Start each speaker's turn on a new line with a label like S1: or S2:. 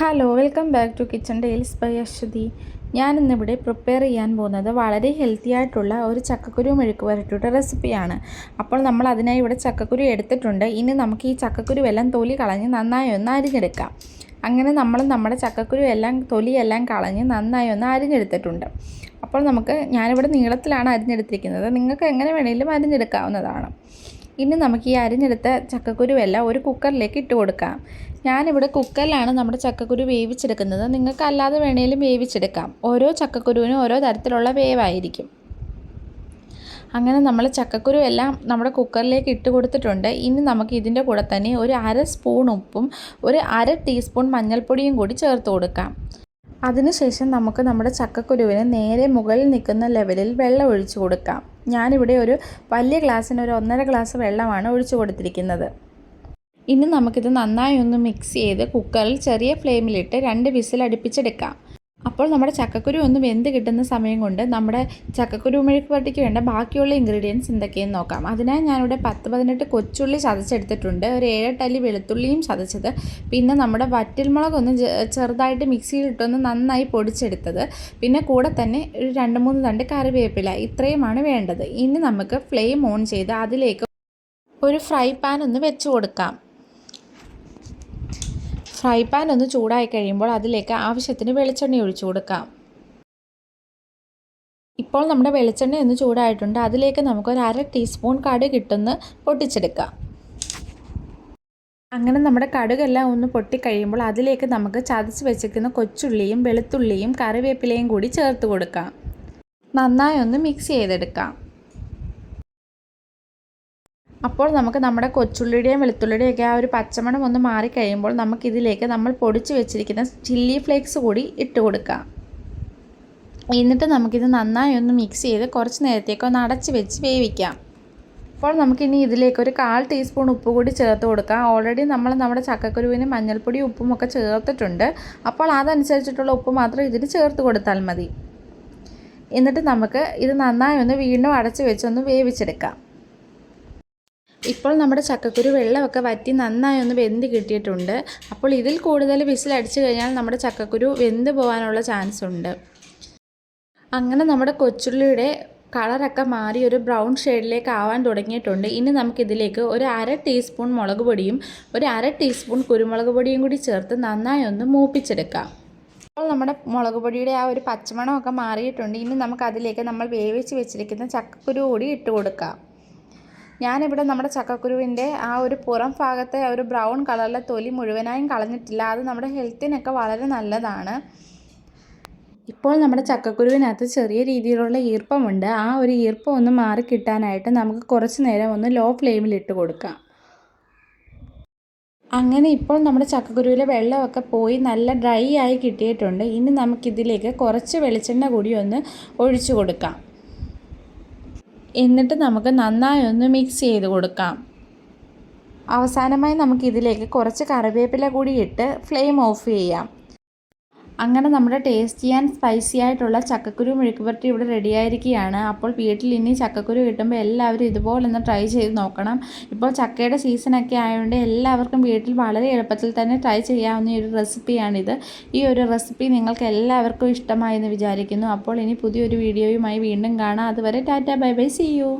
S1: Hello welcome back to kitchen dales by Ashwathy ഞാനിന്നിവിടെ prepare ചെയ്യാൻ പോകുന്നത് വളരെ ഹെൽത്തി ആയിട്ടുള്ള ഒരു ചക്കക്കുരു മെഴുക്ക് വരട്ടിയുടെ റെസിപ്പിയാണ് അപ്പോൾ നമ്മൾ അതിനായി ഇവിടെ ചക്കക്കുരു എടുത്തിട്ടുണ്ട്. ഇനി നമുക്ക് ഈ ചക്കക്കുരു എല്ലാം തൊലി കളഞ്ഞ് നന്നായി ഒന്ന് അരിഞ്ഞെടുക്കാം. അങ്ങനെ നമ്മൾ നമ്മുടെ ചക്കക്കുരു എല്ലാം തൊലിയെല്ലാം കളഞ്ഞ് നന്നായി ഒന്ന് അരിഞ്ഞെടുത്തിട്ടുണ്ട്. അപ്പോൾ നമുക്ക് ഞാനിവിടെ നീളത്തിലാണ് അരിഞ്ഞെടുത്തിരിക്കുന്നത്. നിങ്ങൾക്ക് എങ്ങനെ വേണമെങ്കിലും അരിഞ്ഞെടുക്കാവുന്നതാണ്. ഇനി നമുക്ക് ഈ അരിഞ്ഞെടുത്ത ചക്കക്കുരുവെല്ലാം ഒരു കുക്കറിലേക്ക് ഇട്ട് കൊടുക്കാം. ഞാനിവിടെ കുക്കറിലാണ് നമ്മുടെ ചക്കക്കുരു വേവിച്ചെടുക്കുന്നത്. നിങ്ങൾക്ക് അല്ലാതെ വേണേലും വേവിച്ചെടുക്കാം. ഓരോ ചക്കക്കുരുവിനും ഓരോ തരത്തിലുള്ള വേവായിരിക്കും. അങ്ങനെ നമ്മൾ ചക്കക്കുരു എല്ലാം നമ്മുടെ കുക്കറിലേക്ക് ഇട്ട് കൊടുത്തിട്ടുണ്ട്. ഇനി നമുക്ക് ഇതിന്റെ കൂടെ തന്നെ ഒരു അര സ്പൂൺ ഉപ്പും ഒരു അര ടീസ്പൂൺ മഞ്ഞൾപ്പൊടിയും കൂടി ചേർത്ത് കൊടുക്കാം. അതിനുശേഷം നമുക്ക് നമ്മുടെ ചക്കക്കുരുവിന് നേരെ മുകളിൽ നിൽക്കുന്ന ലെവലിൽ വെള്ളം ഒഴിച്ചു കൊടുക്കാം. ഞാനിവിടെ ഒരു വലിയ ഗ്ലാസ്സിന് ഒരു ഒന്നര ഗ്ലാസ് വെള്ളമാണ് ഒഴിച്ചു കൊടുത്തിരിക്കുന്നത്. ഇനി നമുക്കിത് നന്നായി ഒന്ന് മിക്സ് ചെയ്ത് കുക്കറിൽ ചെറിയ ഫ്ലെയിമിലിട്ട് രണ്ട് വിസിൽ അടുപ്പിച്ചെടുക്കാം അപ്പോൾ നമ്മുടെ ചക്കക്കുരു ഒന്ന് വെന്ത് കിട്ടുന്ന സമയം കൊണ്ട് നമ്മുടെ ചക്കക്കുരു മെഴുക്ക് വരട്ടിക്ക് വേണ്ട ബാക്കിയുള്ള ഇൻഗ്രീഡിയൻസ് എന്തൊക്കെയെന്ന് നോക്കാം. അതിനായി ഞാനിവിടെ പത്ത് പതിനെട്ട് കൊച്ചുള്ളി ചതച്ചെടുത്തിട്ടുണ്ട്. ഒരു ഏഴെട്ടല്ലി വെളുത്തുള്ളിയും ചതച്ചത്. പിന്നെ നമ്മുടെ വറ്റൽമുളക് ഒന്ന് ചെറുതായിട്ട് മിക്സിയിലിട്ടൊന്ന് നന്നായി പൊടിച്ചെടുത്തത്. പിന്നെ കൂടെ തന്നെ ഒരു രണ്ട് മൂന്ന് തണ്ട് കറിവേപ്പില ഇത്രയുമാണ് വേണ്ടത്. ഇനി നമുക്ക് ഫ്ലെയിം ഓൺ ചെയ്ത് അതിലേക്ക് ഒരു ഫ്രൈ പാൻ ഒന്ന് വെച്ച് കൊടുക്കാം. ഫ്രൈ പാൻ ഒന്ന് ചൂടായി കഴിയുമ്പോൾ അതിലേക്ക് ആവശ്യത്തിന് വെളിച്ചെണ്ണ ഒഴിച്ചു കൊടുക്കാം. ഇപ്പോൾ നമ്മുടെ വെളിച്ചെണ്ണ ഒന്ന് ചൂടായിട്ടുണ്ട്. അതിലേക്ക് നമുക്ക് ഒരു അര ടീസ്പൂൺ കടുക് ഇട്ടൊന്ന് പൊട്ടിച്ചെടുക്കാം. അങ്ങനെ നമ്മുടെ കടുകെല്ലാം ഒന്ന് പൊട്ടിക്കഴിയുമ്പോൾ അതിലേക്ക് നമുക്ക് ചതച്ച് വെച്ചിരിക്കുന്ന കൊച്ചുള്ളിയും വെളുത്തുള്ളിയും കറിവേപ്പിലയും കൂടി ചേർത്ത് കൊടുക്കാം. നന്നായി ഒന്ന് മിക്സ് ചെയ്തെടുക്കാം. അപ്പോൾ നമുക്ക് നമ്മുടെ കൊച്ചുള്ളിയുടെയും വെളുത്തുള്ളിയുടെയും ഒക്കെ ആ ഒരു പച്ചമണം ഒന്ന് മാറിക്കഴിയുമ്പോൾ നമുക്കിതിലേക്ക് നമ്മൾ പൊടിച്ച് വെച്ചിരിക്കുന്ന ചില്ലി ഫ്ലേക്സ് കൂടി ഇട്ട് കൊടുക്കാം. എന്നിട്ട് നമുക്കിത് നന്നായി ഒന്ന് മിക്സ് ചെയ്ത് കുറച്ച് നേരത്തേക്ക് ഒന്ന് അടച്ച് വെച്ച് വേവിക്കാം. അപ്പോൾ നമുക്കിനി ഇതിലേക്ക് ഒരു കാൽ ടീസ്പൂൺ ഉപ്പ് കൂടി ചേർത്ത് കൊടുക്കാം. ഓൾറെഡി നമ്മൾ നമ്മുടെ ചക്കക്കുരുവിന് മഞ്ഞൾപ്പൊടി ഉപ്പും ഒക്കെ ചേർത്തിട്ടുണ്ട്. അപ്പോൾ അതനുസരിച്ചിട്ടുള്ള ഉപ്പ് മാത്രം ഇതിന് ചേർത്ത് കൊടുത്താൽ മതി. എന്നിട്ട് നമുക്ക് ഇത് നന്നായി ഒന്ന് വീണ്ടും അടച്ച് വെച്ചൊന്ന് വേവിച്ചെടുക്കാം. ഇപ്പോൾ നമ്മുടെ ചക്കക്കുരു വെള്ളമൊക്കെ വറ്റി നന്നായി ഒന്ന് വെന്ത് കിട്ടിയിട്ടുണ്ട്. അപ്പോൾ ഇതിൽ കൂടുതൽ വിസിൽ അടിച്ചു കഴിഞ്ഞാൽ നമ്മുടെ ചക്കക്കുരു വെന്ത് പോകാനുള്ള ചാൻസ് ഉണ്ട്. അങ്ങനെ നമ്മുടെ കൊച്ചുള്ളിയുടെ കളറൊക്കെ മാറി ഒരു ബ്രൗൺ ഷെയ്ഡിലേക്ക് ആവാൻ തുടങ്ങിയിട്ടുണ്ട്. ഇനി നമുക്കിതിലേക്ക് ഒരു അര ടീസ്പൂൺ മുളക് പൊടിയും ഒരു അര ടീസ്പൂൺ കുരുമുളക് പൊടിയും കൂടി ചേർത്ത് നന്നായി ഒന്ന് മൂപ്പിച്ചെടുക്കാം. അപ്പോൾ നമ്മുടെ മുളക് പൊടിയുടെ ആ ഒരു പച്ചമണമൊക്കെ മാറിയിട്ടുണ്ട്. ഇനി നമുക്കതിലേക്ക് നമ്മൾ വേവിച്ച് വെച്ചിരിക്കുന്ന ചക്കക്കുരു കൂടി ഇട്ട് കൊടുക്കാം. ഞാനിവിടെ നമ്മുടെ ചക്കക്കുരുവിന്റെ ആ ഒരു പുറം ഭാഗത്തെ ഒരു ബ്രൗൺ കളറിലെ തൊലി മുഴുവനായും കളഞ്ഞിട്ടില്ല. അത് നമ്മുടെ ഹെൽത്തിനൊക്കെ വളരെ നല്ലതാണ്. ഇപ്പോൾ നമ്മുടെ ചക്കക്കുരുവിനകത്ത് ചെറിയ രീതിയിലുള്ള ഈർപ്പമുണ്ട്. ആ ഒരു ഈർപ്പം ഒന്ന് മാറി കിട്ടാനായിട്ട് നമുക്ക് കുറച്ച് നേരം ഒന്ന് ലോ ഫ്ലെയിമിൽ ഇട്ട് കൊടുക്കാം. അങ്ങനെ ഇപ്പോൾ നമ്മുടെ ചക്കക്കുരുവിലെ വെള്ളമൊക്കെ പോയി നല്ല ഡ്രൈ ആയി കിട്ടിയിട്ടുണ്ട്. ഇനി നമുക്കിതിലേക്ക് കുറച്ച് വെളിച്ചെണ്ണ കൂടി ഒന്ന് ഒഴിച്ചു കൊടുക്കാം. എന്നിട്ട് നമുക്ക് നന്നായി ഒന്ന് മിക്സ് ചെയ്ത് കൊടുക്കാം. അവസാനമായി നമുക്കിതിലേക്ക് കുറച്ച് കറിവേപ്പില കൂടി ഇട്ട് ഫ്ലെയിം ഓഫ് ചെയ്യാം. അങ്ങനെ നമ്മുടെ ടേസ്റ്റി ആൻഡ് സ്പൈസി ആയിട്ടുള്ള ചക്കക്കുരു മെഴുക്കുപുരട്ടി ഇവിടെ റെഡി ആയിരിക്കുകയാണ്. അപ്പോൾ വീട്ടിൽ ഇനി ചക്കക്കുരു കിട്ടുമ്പോൾ എല്ലാവരും ഇതുപോലെ ഒന്ന് ട്രൈ ചെയ്ത് നോക്കണം. ഇപ്പോൾ ചക്കയുടെ സീസണൊക്കെ ആയതുകൊണ്ട് എല്ലാവർക്കും വീട്ടിൽ വളരെ എളുപ്പത്തിൽ തന്നെ ട്രൈ ചെയ്യാവുന്ന ഒരു റെസിപ്പിയാണിത് ഈ ഒരു റെസിപ്പി നിങ്ങൾക്ക് എല്ലാവർക്കും ഇഷ്ടമായി എന്ന് വിചാരിക്കുന്നു. അപ്പോൾ ഇനി പുതിയൊരു വീഡിയോയുമായി വീണ്ടും കാണാം. അതുവരെ tata bye bye see you